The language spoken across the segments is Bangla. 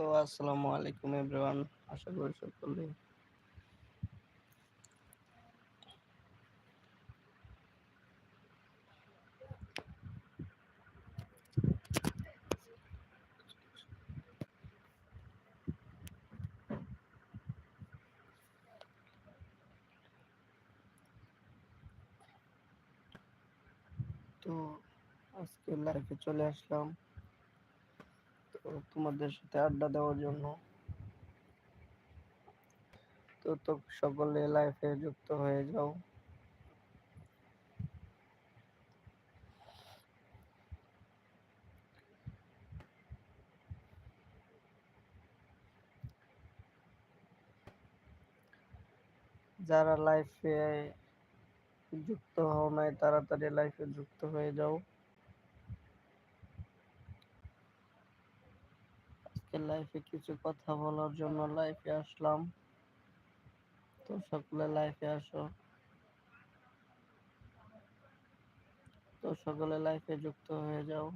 তো আসসালামু আলাইকুম এভরিওয়ান আশা করি সকলে তো আজকে লাইফে চলে আসলাম। তোমাদের সাথে আড্ডা দেওয়ার জন্য। তো তো সকলে লাইফে যুক্ত হয়ে যাও। যারা লাইফে যুক্ত হও নাই, তাড়াতাড়ি লাইফে যুক্ত হয়ে যাও। আজকে লাইফে কিছু কথা বলার জন্য লাইফে আসলাম। তো সকলে লাইফে আসো। তো সকলে লাইফে যুক্ত হয়ে যাও।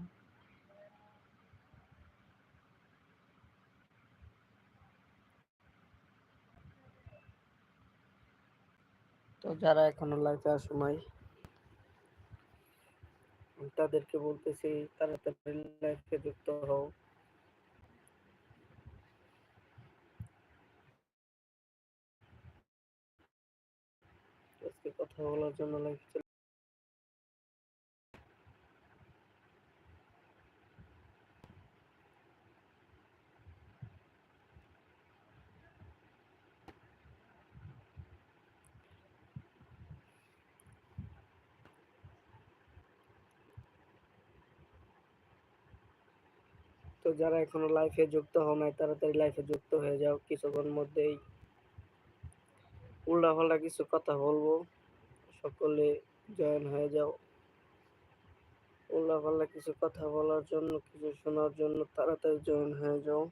তো যারা এখনও লাইফে আসো নাই তাদেরকে বলতেছি, তাড়াতাড়ি লাইফে যুক্ত হও আজকে কথা বলার জন্য লাইফে তো যারা এখনও লাইফে যুক্ত হও নাই, তাড়াতাড়ি লাইফে যুক্ত হয়ে যাও। কিছুক্ষণ মধ্যেই উল্টাপাল্টা কিছু কথা বলব। সকলে জয়েন হয়ে যাও। উল্টাপাল্টা কিছু কথা বলার জন্য, কিছু শোনার জন্য তাড়াতাড়ি জয়েন হয়ে যাও।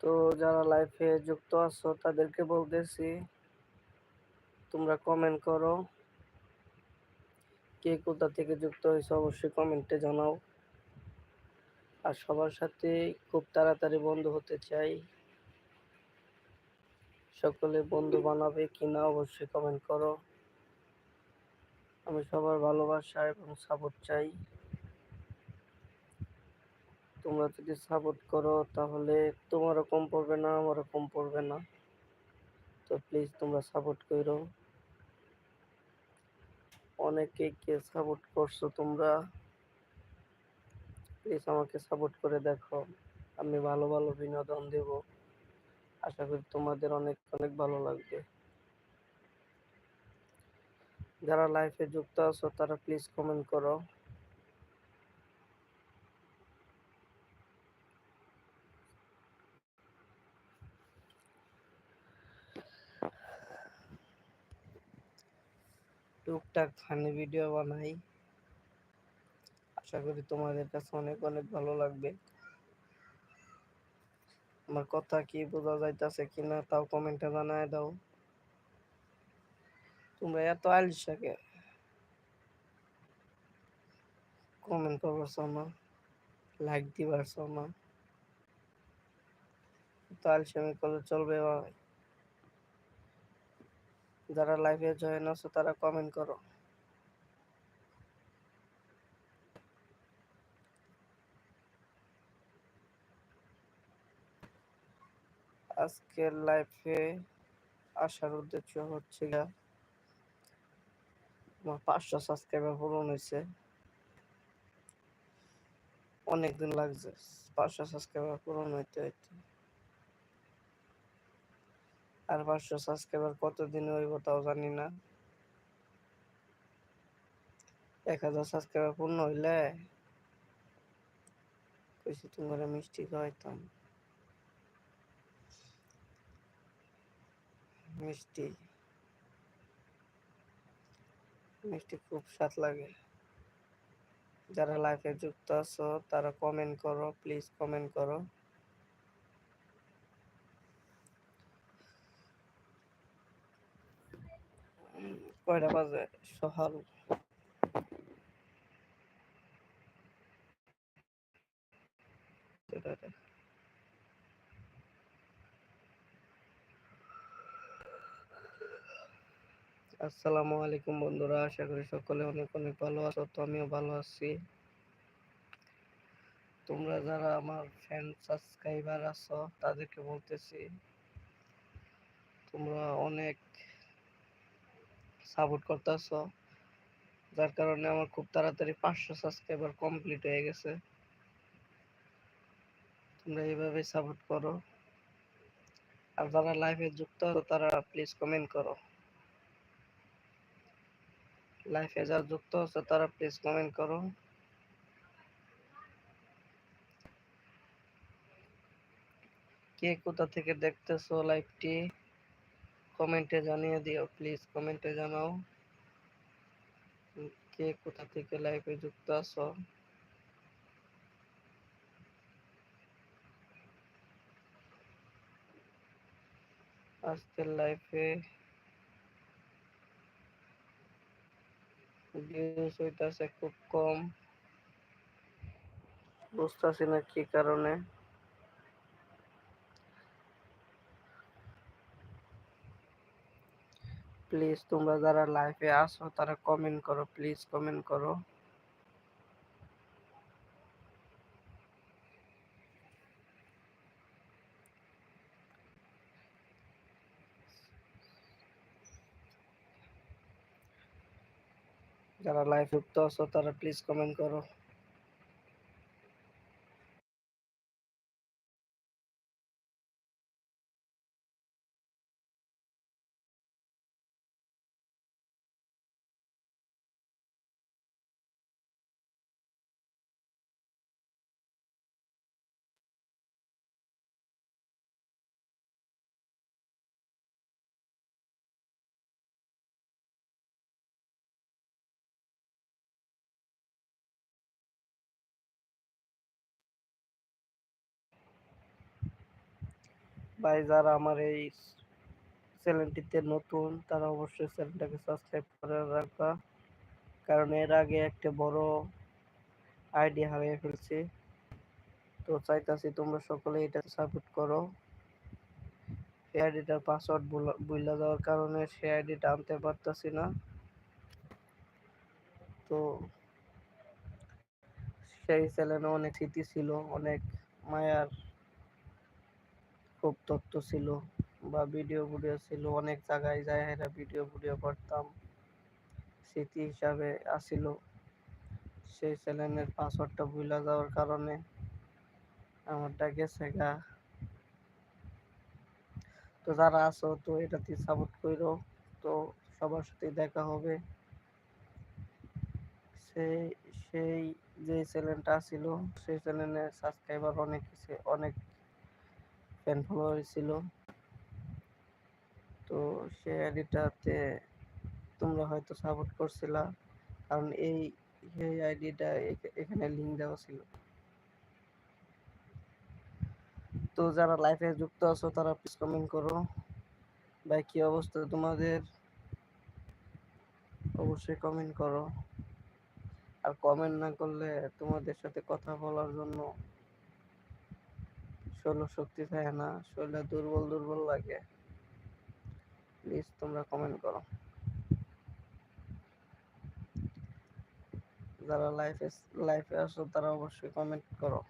তো যারা লাইফে যুক্ত আছো, তাদেরকে বলতেছি, তোমরা কমেন্ট করো। কে কোথা থেকে যুক্ত হয়েছে, অবশ্যই কমেন্টে জানাও। আর সবার সাথে খুব তাড়াতাড়ি বন্ধু হতে চাই। সকলে বন্ধু বানাবে কিনা অবশ্যই কমেন্ট করো। আমি সবার ভালোবাসা এবং সাপোর্ট চাই। তোমরা যদি সাপোর্ট করো তাহলে তোমারও কম পড়বে না, আমারও কম পড়বে না। তো প্লিজ তোমরা সাপোর্ট করো। অনেকে কে সাপোর্ট করছ তোমরা? প্লিজ আমাকে সাপোর্ট করে দেখো। আমি ভালো ভালো বিনোদন দেব। আশা করি তোমাদের অনেক অনেক ভালো লাগবে। যারা লাইফে যুক্ত আছো, তারা প্লিজ কমেন্ট করো। টুকটাক ফানি ভিডিও বানাই। আশা করি তোমাদের কাছে অনেক অনেক ভালো লাগবে। আমার কথা কি বোঝা যাইতাছে কিনা তাও কমেন্টে জানায় দাও। তোমরা এত আলসাকে কমেন্ট করছ না লাইক দিবারছো না তো করলে চলবে ভাই। যারা লাইভে জয়েন আছো তারা কমেন্ট করো। আজকের লাইফে আসার উদ্দেশ্য হচ্ছে আমার পাঁচশো সাবস্ক্রাইবার পূরণ হয়েছে। অনেকদিন লাগছে পাঁচশো সাবস্ক্রাইবার পূরণ হইতে হইতে। আর পাঁচশো সাবস্ক্রাইবার কতদিন হইব তাও জানি না। এক হাজার সাবস্ক্রাইবার পূর্ণ হইলে মিষ্টি খাওয়াইতাম। মিষ্টি। মিষ্টি খুব স্বাদ লাগে। যারা লাইফে যুক্ত আছো, তারা কমেন্ট করো প্লিজ কমেন্ট করো। কয়টা বাজে? সহাল সেটা আসসালামু আলাইকুম বন্ধুরা, আশা করি সকলে অনেক অনেক ভালো আছো, তো আমিও ভালো আছি। তোমরা যারা আমার ফ্যান সাবস্ক্রাইবার আছো, তাদেরকে বলতেছি, তোমরা অনেক সাপোর্ট করতেছো, যার কারণে আমার খুব তাড়াতাড়ি পাঁচশো সাবস্ক্রাইবার কমপ্লিট হয়ে গেছে। তোমরা এইভাবে সাপোর্ট করো। আর যারা লাইভে যুক্ত তারা প্লিজ কমেন্ট করো। লাইভে যারা যুক্ত আছে তারা প্লিজ কমেন্ট করো। কে কোথা থেকে দেখতেছো লাইভটি কমেন্টে জানিয়ে দিও প্লিজ কমেন্টে জানাও। কে কোথা থেকে লাইভে যুক্ত আছো? আজকের লাইফে ভিউজ হইতাছে খুব কম বুঝতেছি না কি কারণে প্লিজ তোমরা যারা লাইভে আসো তারা কমেন্ট করো প্লিজ কমেন্ট করো যারা লাইভ যুক্ত আছো তারা প্লিজ কমেন্ট করো। ভাই, যারা আমার এই চ্যানেলটিতে নতুন, তারা অবশ্যই চ্যানেলটাকে সাবস্ক্রাইব করে রাখবা। কারণ এর আগে একটা বড় আইডি হারিয়ে ফেলছি। তো চাইতাছি তোমরা সকলে এটা সাপোর্ট করো। সেই আইডিটার পাসওয়ার্ড ভুলে যাওয়ার কারণে সেই আইডিটা আনতে পারতাছি না। তো সেই চ্যানেলে অনেক স্মৃতি ছিল, অনেক মায়ার খুব তথ্য ছিল বা ভিডিও ভিডিও ছিল। অনেক জায়গায় যায় হেরা ভিডিও ভিডিও করতাম। স্মৃতি হিসাবে আসিল। সেই চ্যানেলের পাসওয়ার্ডটা ভুলে যাওয়ার কারণে আমারটা গেছে গা। তো যারা আছো, তো এটাতে সাপোর্ট করো তো সবার সাথে দেখা হবে। সেই সেই যে চ্যানেলটা ছিল সেই চ্যানেলে সাবস্ক্রাইবার অনেক অনেক ফ্যান ফলোয়ার ছিল। তো সেই আইডিটাতে তোমরা হয়তো সাপোর্ট করছিলা, কারণ এই এই আইডিটা এখানে লিঙ্ক দেওয়া ছিল। তো যারা লাইফে যুক্ত আছো, তারা প্লিজ কমেন্ট করো। ভাই, কি অবস্থা তোমাদের? অবশ্যই কমেন্ট করো। আর কমেন্ট না করলে তোমাদের সাথে কথা বলার জন্য শরীর শক্তি থাকে না। শরীরটা দুর্বল দুর্বল লাগে। প্লিজ তোমরা কমেন্ট করো। যারা লাইফে লাইফে আসো তারা অবশ্যই কমেন্ট করো।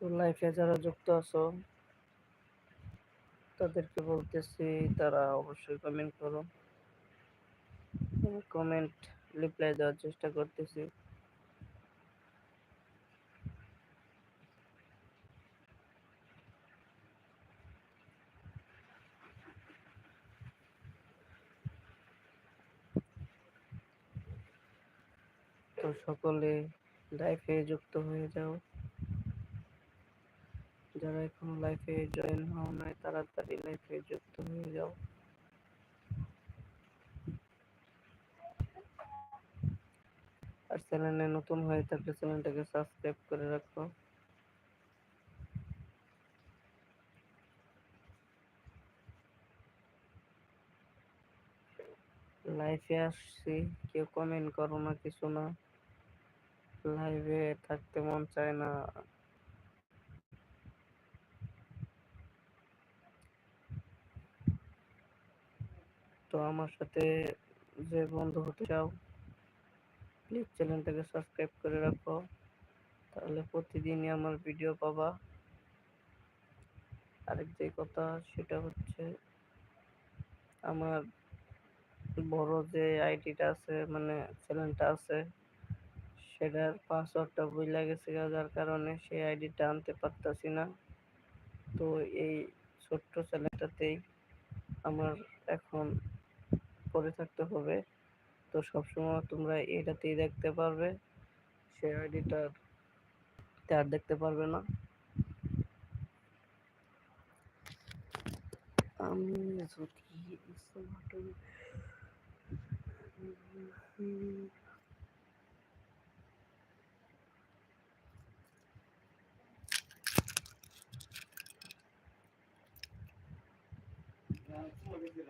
তো লাইফে যারা যুক্ত আছো, তাদেরকে বলতেছি, তারা অবশ্যই কমেন্ট করো। কমেন্ট রিপ্লাই দেওয়ার চেষ্টা করতেছি। তো সকলে লাইফে যুক্ত হয়ে যাও। যারা এখনও লাইফে জয়েন হও নাই, তাড়াতাড়ি লাইফে যুক্ত হয়ে যাও। আর চ্যানেলে নতুন হয়ে থাকলে চ্যানেলটাকে সাবস্ক্রাইব করে রাখো। লাইফে আসছি, কেউ কমেন্ট করো না, কিছু না। লাইভে থাকতে মন চায় না। তো আমার সাথে যে বন্ধু হতে চাও প্লিজ চ্যানেলটাকে সাবস্ক্রাইব করে রাখো। তাহলে প্রতিদিনই আমার ভিডিও পাবা। আরেক যে কথা, সেটা হচ্ছে আমার বড় যে আইডিটা আছে মানে চ্যানেলটা আছে, সেটার পাসওয়ার্ডটা ভুলে গেছে যার কারণে সেই আইডিটা আনতে পারতাছি না। তো এই ছোট্ট চ্যানেলটাতেই আমার এখন করে থাকতে হবে। তো সবসময় তোমরা এটাতেই দেখতে পারবে। সেই আইডিটার আর দেখতে পারবে না। আমি যদি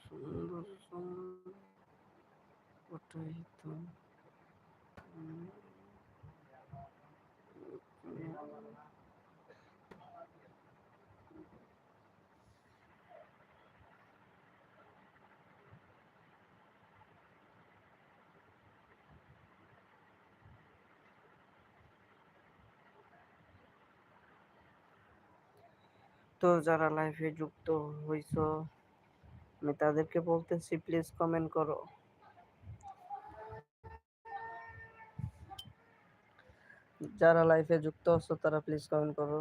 সুন্দর ওটাই তো তো যারা লাইভে যুক্ত হইছ, আমি তাদেরকে বলতেছি প্লিজ কমেন্ট করো। যারা লাইভে যুক্ত আছো, তারা প্লিজ কমেন্ট করো।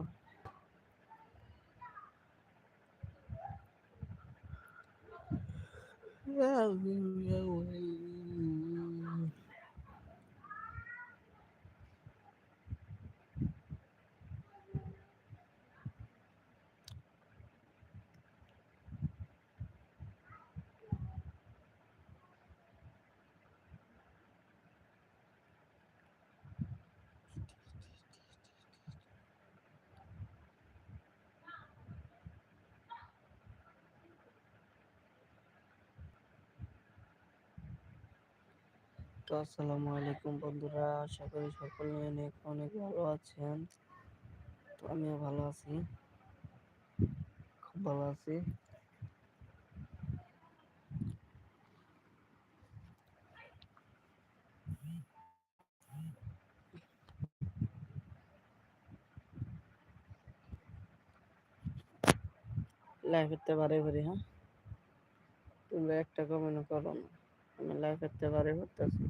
তো আসসালামু আলাইকুম বন্ধুরা, আশা করি সকলে অনেক অনেক ভালো আছেন। তো আমিও ভালো আছি। খুব ভালো আছি। লাইফেতে বারে বারে হ্যাঁ? তোমরা একটা কমেন্ট করো না। আমি করতে পারে করতেছি